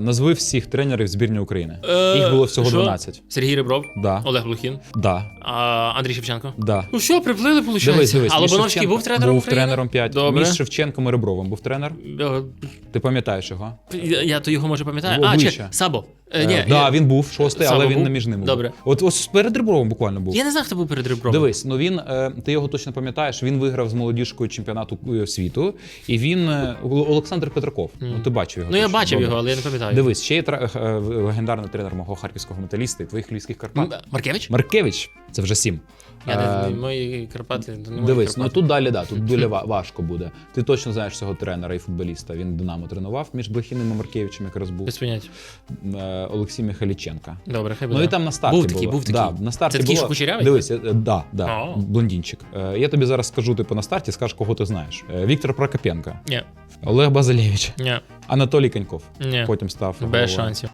Назви всіх тренерів збірної України. Е, Їх було всього що? 12. Сергій Ребров, Да. Олег Блохін, Да. а, Андрій Шевченко. Да. Ну що, приплили, виходить? Дивись, дивись. а Лобановський Шевченко був тренером Був України? тренером 5. Добре. Між Шевченком і Ребровим був тренер. Е, Ти пам'ятаєш його? Я, я то його може пам'ятаю. В А, обличчя. чи Сабо. Е, Е, да, я, він був шостий, але він був? не між ними. був. Добре. От ось перед Ребровим буквально був. я не знаю, хто був перед Ребровим. Дивись, ну він е, ти його точно пам'ятаєш. Він виграв з молодіжкою чемпіонату е, світу, і він е, Олександр Петраков. Ну ти бачив його. Ну я точно. бачив Добре. його, але я не пам'ятаю. Дивись, ще є тра- е, легендарний тренер мого харківського металіста і твоїх львівських Карпат. М, Маркевич? Маркевич, це вже сім. Я Е, не, мої Карпати. Не мої Дивись, ну тут далі, да, тут дуже важко буде. Ти точно знаєш цього тренера і футболіста. Він Динамо тренував між Блохіним і Маркевичем, якраз був Без поняття. е, Олексій Михайліченка. Добре, хай буде. Ну і там на старті Був такий, було. був такий. Да, на старті Це такий, було. що кучерявий? Дивись, е, е, да, да, А. блондинчик. Е, Я тобі зараз скажу типу на старті, скажеш, кого ти знаєш. Е, Віктор Прокопенко, Ні, Олег Базилевич, ні, Анатолій Коньков. ні. Потім став Без головою. шансів.